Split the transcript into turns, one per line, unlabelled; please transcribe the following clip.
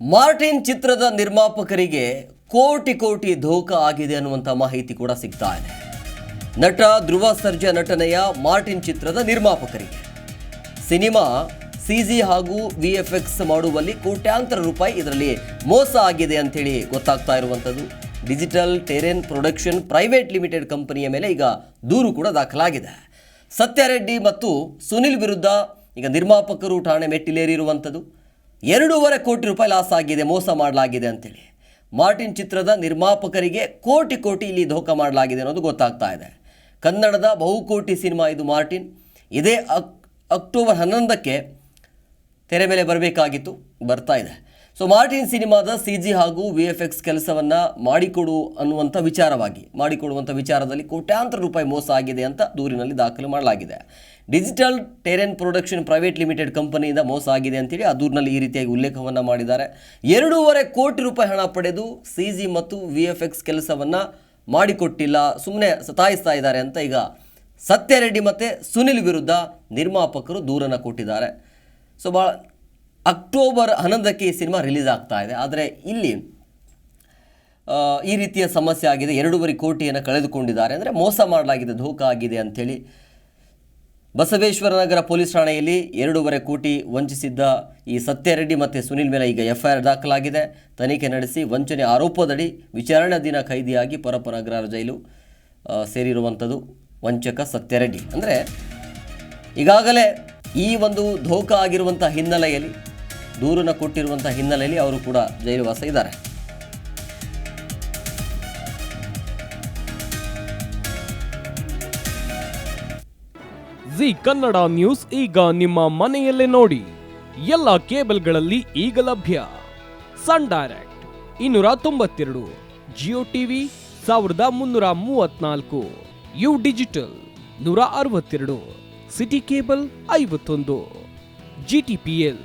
Martin ಚಿತ್ರದ ನಿರ್ಮಾಪಕರಿಗೆ ಕೋಟಿ ಕೋಟಿ ಧೋಕ ಆಗಿದೆ ಅನ್ನುವಂಥ ಮಾಹಿತಿ ಕೂಡ ಸಿಗ್ತಾ ಇದೆ. ನಟ, ಧ್ರುವ ಸರ್ಜಾ ನಟನೆಯ ಮಾರ್ಟಿನ್ ಚಿತ್ರದ ನಿರ್ಮಾಪಕರಿಗೆ. ಸಿನಿಮಾ ಸಿಜಿ ಹಾಗೂ ವಿ ಎಫ್ ಎಕ್ಸ್ ಮಾಡುವಲ್ಲಿ ಕೋಟ್ಯಾಂತರ ರೂಪಾಯಿ ಇದರಲ್ಲಿ ಮೋಸ ಆಗಿದೆ ಅಂತೇಳಿ ಗೊತ್ತಾಗ್ತಾ ಇರುವಂಥದ್ದು. Digital Terrain production private limited ಕಂಪನಿಯ ಮೇಲೆ ಈಗ ದೂರು ಕೂಡ ದಾಖಲಾಗಿದೆ. ಸತ್ಯಾರೆಡ್ಡಿ ಮತ್ತು ಸುನಿಲ್ ವಿರುದ್ಧ ಈಗ ನಿರ್ಮಾಪಕರು ಠಾಣೆ ಮೆಟ್ಟಿಲೇರಿರುವಂಥದ್ದು. ಎರಡೂವರೆ ಕೋಟಿ ರೂಪಾಯಿ ಲಾಸ್ ಆಗಿದೆ, ಮೋಸ ಮಾಡಲಾಗಿದೆ ಅಂತೇಳಿ. ಮಾರ್ಟಿನ್ ಚಿತ್ರದ ನಿರ್ಮಾಪಕರಿಗೆ ಕೋಟಿ ಕೋಟಿ ಇಲ್ಲಿ ಧೋಕ ಮಾಡಲಾಗಿದೆ ಅನ್ನೋದು ಗೊತ್ತಾಗ್ತಾ ಇದೆ. ಕನ್ನಡದ ಬಹುಕೋಟಿ ಸಿನಿಮಾ ಇದು ಮಾರ್ಟಿನ್. ಇದೇ ಅಕ್, ಅಕ್ಟೋಬರ್ ಹನ್ನೊಂದಕ್ಕೆ ತೆರೆ ಮೇಲೆ ಬರಬೇಕಾಗಿತ್ತು, ಬರ್ತಾ ಇದೆ. ಸೊ ಮಾರ್ಟಿನ್ ಸಿನಿಮಾದ ಸಿ ಜಿ ಹಾಗೂ ವಿ ಎಫ್ ಎಕ್ಸ್ ಕೆಲಸವನ್ನು ಮಾಡಿಕೊಡು ಅನ್ನುವಂಥ ವಿಚಾರವಾಗಿ ಮಾಡಿಕೊಡುವಂಥ ವಿಚಾರದಲ್ಲಿ ಕೋಟ್ಯಾಂತರ ರೂಪಾಯಿ ಮೋಸ ಆಗಿದೆ ಅಂತ ದೂರಿನಲ್ಲಿ ದಾಖಲು ಮಾಡಲಾಗಿದೆ. Digital Terrain production private limited ಕಂಪನಿಯಿಂದ ಮೋಸ ಆಗಿದೆ ಅಂತೇಳಿ ಆ ದೂರಿನಲ್ಲಿ ಈ ರೀತಿಯಾಗಿ ಉಲ್ಲೇಖವನ್ನು ಮಾಡಿದ್ದಾರೆ. ಎರಡೂವರೆ ಕೋಟಿ ರೂಪಾಯಿ ಹಣ ಪಡೆದು ಸಿ ಜಿ ಮತ್ತು ವಿ ಎಫ್ ಎಕ್ಸ್ ಕೆಲಸವನ್ನು ಮಾಡಿಕೊಟ್ಟಿಲ್ಲ ಸುಮ್ಮನೆ ಸತಾಯಿಸ್ತಾ ಇದ್ದಾರೆ ಅಂತ ಈಗ ಸತ್ಯರೆಡ್ಡಿ ಮತ್ತು ಸುನಿಲ್ ವಿರುದ್ಧ ನಿರ್ಮಾಪಕರು ದೂರನ್ನು ಕೊಟ್ಟಿದ್ದಾರೆ. ಸೊ ಭಾಳ ಅಕ್ಟೋಬರ್ ಹನ್ನೊಂದಕ್ಕೆ ಈ ಸಿನಿಮಾ ರಿಲೀಸ್ ಆಗ್ತಾ ಇದೆ. ಆದರೆ ಇಲ್ಲಿ ಈ ರೀತಿಯ ಸಮಸ್ಯೆ ಆಗಿದೆ. ಎರಡೂವರೆ ಕೋಟಿಯನ್ನು ಕಳೆದುಕೊಂಡಿದ್ದಾರೆ. ಅಂದರೆ ಮೋಸ ಮಾಡಲಾಗಿದೆ ಧೋಖ ಆಗಿದೆ ಅಂಥೇಳಿ ಬಸವೇಶ್ವರ ನಗರ ಪೊಲೀಸ್ ಠಾಣೆಯಲ್ಲಿ ಎರಡೂವರೆ ಕೋಟಿ ವಂಚಿಸಿದ್ದ ಈ ಸತ್ಯರೆಡ್ಡಿ ಮತ್ತು ಸುನಿಲ್ ಮೇಲೆ ಈಗ ಎಫ್ ಐ ಆರ್ ದಾಖಲಾಗಿದೆ. ತನಿಖೆ ನಡೆಸಿ ವಂಚನೆ ಆರೋಪದಡಿ ವಿಚಾರಣೆ ದಿನ ಖೈದಿಯಾಗಿ ಪರಪ್ಪನಗರ ಜೈಲು ಸೇರಿರುವಂಥದ್ದು ವಂಚಕ ಸತ್ಯರೆಡ್ಡಿ ಅಂದರೆ ಈಗಾಗಲೇ ಈ ಒಂದು ಧೋಖ ಆಗಿರುವಂಥ ಹಿನ್ನೆಲೆಯಲ್ಲಿ ದೂರನ್ನು ಕೊಟ್ಟಿರುವಂತಹ ಹಿನ್ನೆಲೆಯಲ್ಲಿ ಅವರು ಕೂಡ ಜೈಲುವಾಸ ಇದ್ದಾರೆ.
ಜಿ ಕನ್ನಡ ನ್ಯೂಸ್ ಈಗ ನಿಮ್ಮ ಮನೆಯಲ್ಲೇ ನೋಡಿ. ಎಲ್ಲ ಕೇಬಲ್ಗಳಲ್ಲಿ ಈಗ ಲಭ್ಯ. ಸನ್ ಡೈರೆಕ್ಟ್ ಇನ್ನೂರ ತೊಂಬತ್ತೆರಡು, ಜಿಯೋ ಟಿವಿ ಸಾವಿರದ ಮುನ್ನೂರ ಮೂವತ್ನಾಲ್ಕು, ಯು ಡಿಜಿಟಲ್ ನೂರ ಅರವತ್ತೆರಡು, ಸಿಟಿ ಕೇಬಲ್ ಐವತ್ತೊಂದು, ಜಿ ಟಿ ಪಿ ಎಲ್